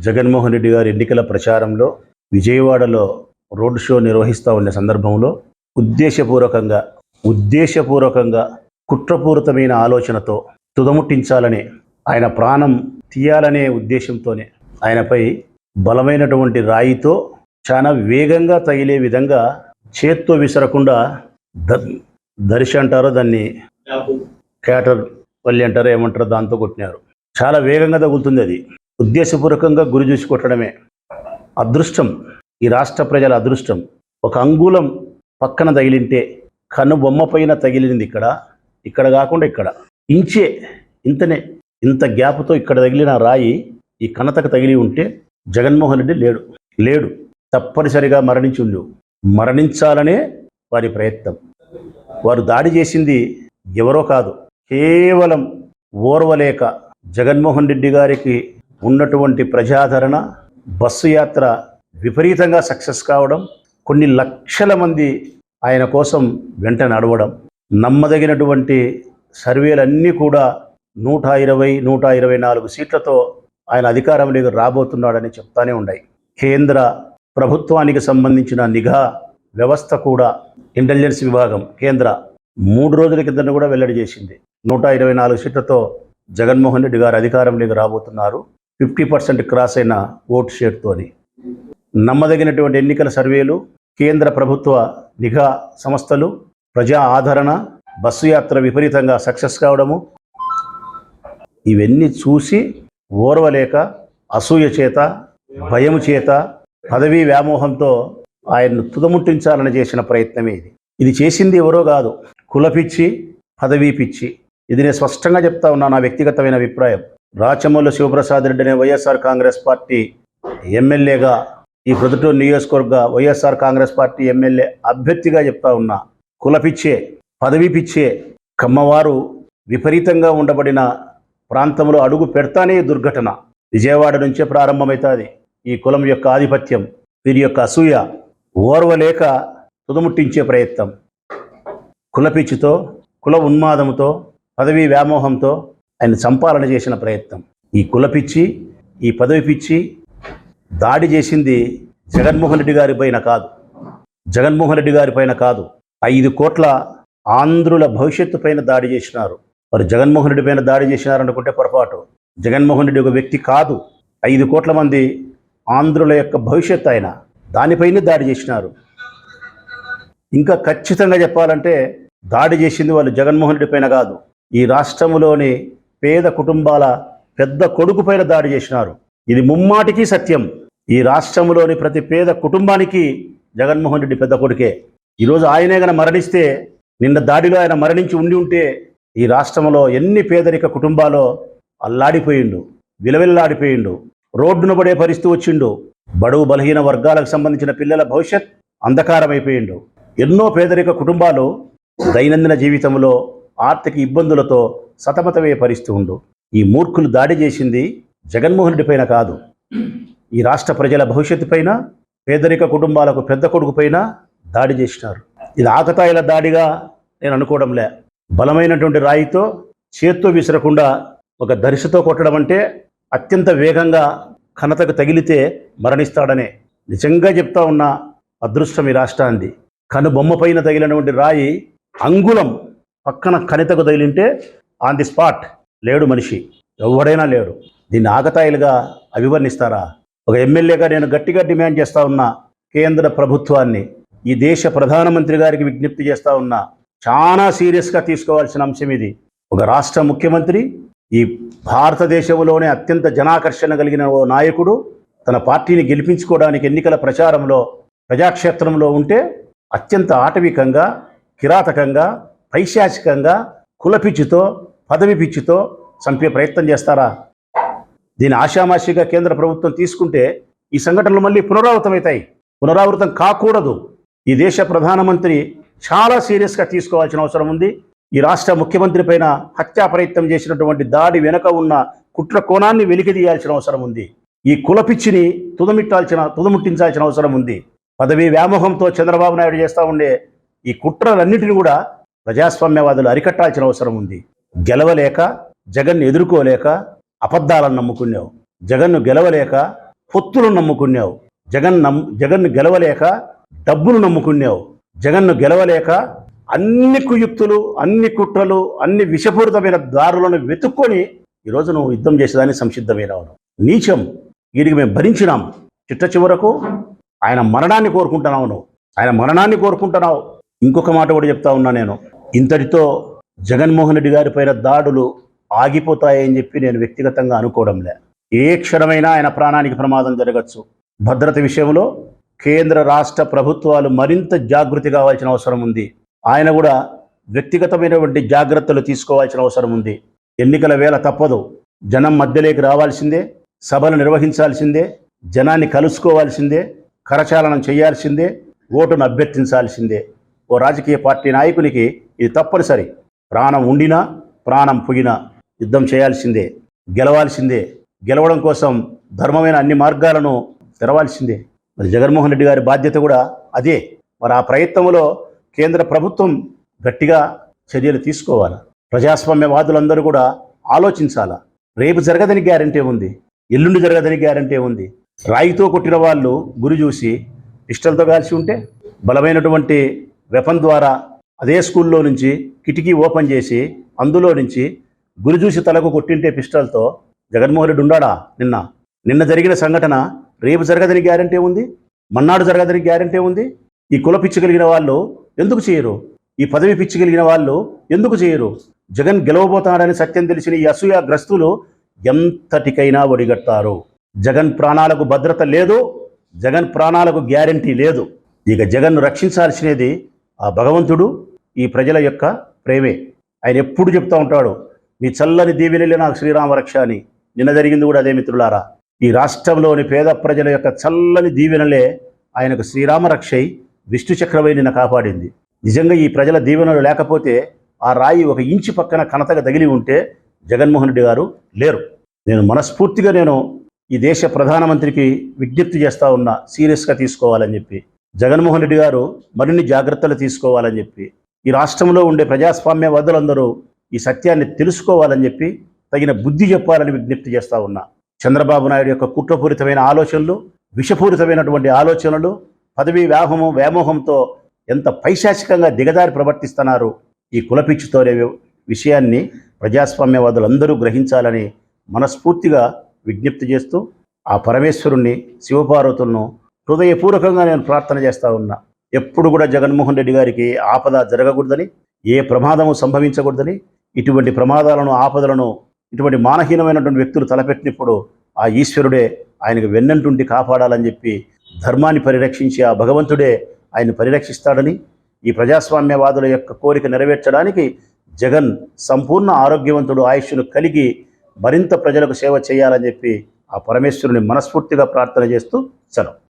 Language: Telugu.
జగన్మోహన్ రెడ్డి గారి ఎన్నికల ప్రచారంలో విజయవాడలో రోడ్ షో నిర్వహిస్తూ ఉన్న సందర్భంలో ఉద్దేశపూర్వకంగా ఉద్దేశపూర్వకంగా కుట్రపూరితమైన ఆలోచనతో తుదముట్టించాలనే ఆయన ప్రాణం తీయాలనే ఉద్దేశంతోనే ఆయనపై బలమైనటువంటి రాయితో చాలా వేగంగా తగిలే విధంగా చేత్తో విసరకుండా ద దర్శ అంటారో దాన్ని క్యాటర్ పల్లి అంటారో ఏమంటారో దాంతో కొట్టినారు. చాలా వేగంగా తగులుతుంది అది. ఉద్దేశపూర్వకంగా గురి చూసి కొట్టడమే. అదృష్టం ఈ రాష్ట్ర ప్రజల అదృష్టం. ఒక అంగుళం పక్కన తగిలింటే కన్ను బొమ్మ పైన తగిలింది ఇక్కడ ఇక్కడ కాకుండా ఇక్కడ. ఇంచే ఇంతనే ఇంత గ్యాప్తో ఇక్కడ తగిలిన రాయి ఈ కణతకు తగిలి ఉంటే జగన్మోహన్ రెడ్డి లేడు. లేడు. తప్పనిసరిగా మరణించి ఉండు. మరణించాలనే వారి ప్రయత్నం. వారు దాడి చేసింది ఎవరో కాదు కేవలం ఓర్వలేక జగన్మోహన్ రెడ్డి గారికి ఉన్నటువంటి ప్రజాదరణ బస్సు యాత్ర విపరీతంగా సక్సెస్ కావడం కొన్ని లక్షల మంది ఆయన కోసం వెంట నడవడం నమ్మదగినటువంటి సర్వేలన్నీ కూడా నూట ఇరవై నూట ఇరవై నాలుగు సీట్లతో ఆయన అధికారంలోకి రాబోతున్నాడని చెప్తానే ఉన్నాయి. కేంద్ర ప్రభుత్వానికి సంబంధించిన నిఘా వ్యవస్థ కూడా ఇంటెలిజెన్స్ విభాగం కేంద్ర మూడు రోజుల కింద కూడా వెల్లడి చేసింది. నూట ఇరవై నాలుగు సీట్లతో జగన్మోహన్ రెడ్డి గారు అధికారంలోకి రాబోతున్నారు. ఫిఫ్టీ పర్సెంట్ క్రాస్ అయిన ఓటు షేర్తోని. నమ్మదగినటువంటి ఎన్నికల సర్వేలు కేంద్ర ప్రభుత్వ నిఘా సంస్థలు ప్రజా ఆదరణ బస్సు యాత్ర విపరీతంగా సక్సెస్ కావడము ఇవన్నీ చూసి ఓర్వలేక అసూయ చేత భయము చేత పదవీ వ్యామోహంతో ఆయన్ను తుదముట్టించాలని చేసిన ప్రయత్నమే ఇది. ఇది చేసింది ఎవరో కాదు కులపిచ్చి పదవీ పిచ్చి. ఇది నేను స్పష్టంగా చెప్తా ఉన్నా నా వ్యక్తిగతమైన అభిప్రాయం. రాచమూల శివప్రసాద్ రెడ్డి అనే వైఎస్ఆర్ కాంగ్రెస్ పార్టీ ఎమ్మెల్యేగా ఈ ప్రొద్దుటూరు నియోజకవర్గ వైఎస్ఆర్ కాంగ్రెస్ పార్టీ ఎమ్మెల్యే అభ్యర్థిగా చెప్తా ఉన్నా కులపిచ్చే పదవి పిచ్చే కమ్మవారు విపరీతంగా ఉండబడిన ప్రాంతంలో అడుగు పెడతానే దుర్ఘటన. విజయవాడ నుంచే ప్రారంభమవుతుంది ఈ కులం యొక్క ఆధిపత్యం వీరి యొక్క అసూయ ఓర్వలేక తుదముట్టించే ప్రయత్నం. కులపిచ్చితో కుల ఉన్మాదంతో పదవీ వ్యామోహంతో ఆయన సంపాలన చేసిన ప్రయత్నం. ఈ కులపిచ్చి ఈ పదవి పిచ్చి దాడి చేసింది జగన్మోహన్ రెడ్డి గారి పైన కాదు. జగన్మోహన్ రెడ్డి గారి పైన కాదు. ఐదు కోట్ల ఆంధ్రుల భవిష్యత్తు పైన దాడి చేసినారు. మరి జగన్మోహన్ రెడ్డి పైన దాడి చేసినారనుకుంటే పొరపాటు. జగన్మోహన్ రెడ్డి ఒక వ్యక్తి కాదు. ఐదు కోట్ల మంది ఆంధ్రుల యొక్క భవిష్యత్తు ఆయన. దానిపైనే దాడి చేసినారు. ఇంకా ఖచ్చితంగా చెప్పాలంటే దాడి చేసింది వాళ్ళు జగన్మోహన్ రెడ్డి పైన కాదు. ఈ రాష్ట్రంలోని పేద కుటుంబాల పెద్ద కొడుకు పైన దాడి చేసినారు. ఇది ముమ్మాటికి సత్యం. ఈ రాష్ట్రంలోని ప్రతి పేద కుటుంబానికి జగన్మోహన్ రెడ్డి పెద్ద కొడుకే. ఈరోజు ఆయనే గన మరణిస్తే నిన్న దాడిలో ఆయన మరణించి ఉండి ఉంటే ఈ రాష్ట్రంలో ఎన్ని పేదరిక కుటుంబాలో అల్లాడిపోయిండు విలవిల్లాడిపోయిండు రోడ్డున పడే పరిస్థితి వచ్చిండు బడువు బలహీన వర్గాలకు సంబంధించిన పిల్లల భవిష్యత్ అంధకారమైపోయిండు. ఎన్నో పేదరిక కుటుంబాలు దైనందిన జీవితంలో ఆర్థిక ఇబ్బందులతో సతమతమయ్యే పరిస్థితి ఉండు ఈ మూర్ఖులు దాడి చేసింది జగన్మోహన్ రెడ్డి పైన కాదు. ఈ రాష్ట్ర ప్రజల భవిష్యత్తు పైన పేదరిక కుటుంబాలకు పెద్ద కొడుకు పైన దాడి చేసినారు. ఇది ఆకతాయిల దాడిగా నేను అనుకోవడంలే బలమైనటువంటి రాయితో చేత్తో విసరకుండా ఒక దరిశతో కొట్టడం అంటే అత్యంత వేగంగా ఘనతకు తగిలితే మరణిస్తాడనే నిజంగా చెప్తా ఉన్న అదృష్టం ఈ రాష్ట్రాన్ని కనుబొమ్మ పైన తగిలినటువంటి రాయి అంగుళం పక్కన కణితకు తగిలింటే ఆన్ ది స్పాట్ లేడు మనిషి. ఎవడైనా లేడు. దీన్ని ఆగతాయిలుగా అభివర్ణిస్తారా? ఒక ఎమ్మెల్యేగా నేను గట్టిగా డిమాండ్ చేస్తా ఉన్నా. కేంద్ర ప్రభుత్వాన్ని ఈ దేశ ప్రధానమంత్రి గారికి విజ్ఞప్తి చేస్తా ఉన్నా. చాలా సీరియస్గా తీసుకోవాల్సిన అంశం ఇది. ఒక రాష్ట్ర ముఖ్యమంత్రి ఈ భారతదేశంలోనే అత్యంత జనాకర్షణ కలిగిన ఓ నాయకుడు తన పార్టీని గెలిపించుకోవడానికి ఎన్నికల ప్రచారంలో ప్రజాక్షేత్రంలో ఉంటే అత్యంత ఆటవికంగా కిరాతకంగా పైశాచికంగా కులపిచ్చుతో పదవి పిచ్చితో చంపే ప్రయత్నం చేస్తారా? దీని ఆషామాషిగా కేంద్ర ప్రభుత్వం తీసుకుంటే ఈ సంఘటనలు మళ్ళీ పునరావృతమవుతాయి. పునరావృతం కాకూడదు. ఈ దేశ ప్రధానమంత్రి చాలా సీరియస్గా తీసుకోవాల్సిన అవసరం ఉంది. ఈ రాష్ట్ర ముఖ్యమంత్రి పైన హత్యా ప్రయత్నం చేసినటువంటి దాడి వెనుక ఉన్న కుట్ర కోణాన్ని వెలికి తీయాల్సిన అవసరం ఉంది. ఈ కులపిచ్చిని తుదమిట్టాల్సిన తుదముట్టించాల్సిన అవసరం ఉంది. పదవీ వ్యామోహంతో చంద్రబాబు నాయుడు చేస్తూ ఉండే ఈ కుట్రలన్నింటినీ కూడా ప్రజాస్వామ్యవాదులు అరికట్టాల్సిన అవసరం ఉంది. గెలవలేక జగన్ను ఎదుర్కోలేక అబద్ధాలను నమ్ముకున్నావు. జగన్ను గెలవలేక పొత్తులను నమ్ముకున్నావు. జగన్ నమ్ జగన్ను గెలవలేక డబ్బును నమ్ముకున్నావు. జగన్ను గెలవలేక అన్ని కుయుక్తులు అన్ని కుట్రలు అన్ని విషపూరితమైన దారులను వెతుక్కొని ఈరోజు నువ్వు యుద్ధం చేసేదాన్ని సంసిద్ధమైనవు నీచం వీరికి మేము భరించినాం. చిట్ట చివరకు ఆయన మరణాన్ని కోరుకుంటున్నావు నువ్వు. ఆయన మరణాన్ని కోరుకుంటున్నావు. ఇంకొక మాట కూడా చెప్తా ఉన్నా నేను. ఇంతటితో జగన్మోహన్ రెడ్డి గారి పైన దాడులు ఆగిపోతాయని చెప్పి నేను వ్యక్తిగతంగా అనుకోవడంలే ఏ క్షణమైనా ఆయన ప్రాణానికి ప్రమాదం జరగచ్చు. భద్రత విషయంలో కేంద్ర రాష్ట్ర ప్రభుత్వాలు మరింత జాగృతి కావాల్సిన అవసరం ఉంది. ఆయన కూడా వ్యక్తిగతమైనటువంటి జాగ్రత్తలు తీసుకోవాల్సిన అవసరం ఉంది. ఎన్నికల వేళ తప్పదు. జనం మధ్యలోకి రావాల్సిందే. సభలు నిర్వహించాల్సిందే. జనాన్ని కలుసుకోవాల్సిందే. కరచాలనం చేయాల్సిందే. ఓటును అభ్యర్థించాల్సిందే. ఓ రాజకీయ పార్టీ నాయకునికి ఇది తప్పనిసరి. ప్రాణం ఉండినా ప్రాణం పోయినా యుద్ధం చేయాల్సిందే గెలవాల్సిందే. గెలవడం కోసం ధర్మమైన అన్ని మార్గాలను తెరవాల్సిందే. మరి జగన్మోహన్ రెడ్డి గారి బాధ్యత కూడా అదే. మరి ఆ ప్రయత్నంలో కేంద్ర ప్రభుత్వం గట్టిగా చర్యలు తీసుకోవాలి? ప్రజాస్వామ్యవాదులందరూ కూడా ఆలోచించాలా? రేపు జరగదని గ్యారంటీ ఉంది ఎల్లుండి జరగదని గ్యారంటీ ఉంది. రాయితో కొట్టిన వాళ్ళు గురి చూసి పిస్టల్తో కాల్చి ఉంటే బలమైనటువంటి వెపన్ ద్వారా అదే స్కూల్లో నుంచి కిటికీ ఓపెన్ చేసి అందులో నుంచి గురి చూసి తలకు కొట్టింటే పిస్టల్తో జగన్మోహన్ రెడ్డి ఉండాడా నిన్న? నిన్న జరిగిన సంఘటన రేపు జరగదని గ్యారంటీ ఉంది? మన్నాడు జరగదని గ్యారంటీ ఉంది? ఈ కుల పిచ్చి కలిగిన వాళ్ళు ఎందుకు చేయరు? ఈ పదవి పిచ్చి కలిగిన వాళ్ళు ఎందుకు చేయరు? జగన్ గెలవబోతాడని సత్యం తెలిసిన ఈ అసూయాగ్రస్తులు ఎంతటికైనా ఒడిగట్టారు జగన్ ప్రాణాలకు భద్రత లేదు జగన్ ప్రాణాలకు గ్యారంటీ లేదు. ఇక జగన్ను రక్షించాల్సినది ఆ భగవంతుడు ఈ ప్రజల యొక్క ప్రేమే. ఆయన ఎప్పుడు చెప్తూ ఉంటాడు మీ చల్లని దీవెనలే నాకు శ్రీరామ రక్ష అని. నిన్న జరిగింది కూడా అదే మిత్రులారా. ఈ రాష్ట్రంలోని పేద ప్రజల యొక్క చల్లని దీవెనలే ఆయనకు శ్రీరామ రక్షై విష్ణు చక్రవై నిన్న కాపాడింది. నిజంగా ఈ ప్రజల దీవెనలు లేకపోతే ఆ రాయి ఒక ఇంచు పక్కన కనతగా తగిలి ఉంటే జగన్మోహన్ రెడ్డి గారు లేరు. నేను మనస్ఫూర్తిగా నేను ఈ దేశ ప్రధానమంత్రికి విజ్ఞప్తి చేస్తూ ఉన్నా సీరియస్గా తీసుకోవాలని చెప్పి. జగన్మోహన్ రెడ్డి గారు మరిన్ని జాగ్రత్తలు తీసుకోవాలని చెప్పి ఈ రాష్ట్రంలో ఉండే ప్రజాస్వామ్యవాదులందరూ ఈ సత్యాన్ని తెలుసుకోవాలని చెప్పి తగిన బుద్ధి చెప్పాలని విజ్ఞప్తి చేస్తా ఉన్నా. చంద్రబాబు నాయుడు యొక్క కుట్రపూరితమైన ఆలోచనలు విషపూరితమైనటువంటి ఆలోచనలు పదవీ వ్యామోహం వ్యామోహంతో ఎంత పైశాచికంగా దిగదారి ప్రవర్తిస్తున్నారు ఈ కులపిచ్చితోనే విషయాన్ని ప్రజాస్వామ్యవాదులందరూ గ్రహించాలని మనస్ఫూర్తిగా విజ్ఞప్తి చేస్తూ ఆ పరమేశ్వరుణ్ణి శివపార్వతులను హృదయపూర్వకంగా నేను ప్రార్థన చేస్తూ ఉన్నా. ఎప్పుడు కూడా జగన్మోహన్ రెడ్డి గారికి ఆపద జరగకూడదని ఏ ప్రమాదము సంభవించకూడదని ఇటువంటి ప్రమాదాలను ఆపదలను ఇటువంటి మానహీనమైనటువంటి వ్యక్తులు తలపెట్టినప్పుడు ఆ ఈశ్వరుడే ఆయనకు వెన్నంటుండి కాపాడాలని చెప్పి ధర్మాన్ని పరిరక్షించి ఆ భగవంతుడే ఆయన పరిరక్షిస్తాడని ఈ ప్రజాస్వామ్యవాదుల యొక్క కోరిక నెరవేర్చడానికి జగన్ సంపూర్ణ ఆరోగ్యవంతుడు ఆయుష్ను కలిగి మరింత ప్రజలకు సేవ చేయాలని చెప్పి ఆ పరమేశ్వరుని మనస్ఫూర్తిగా ప్రార్థన చేస్తూ సెలవు.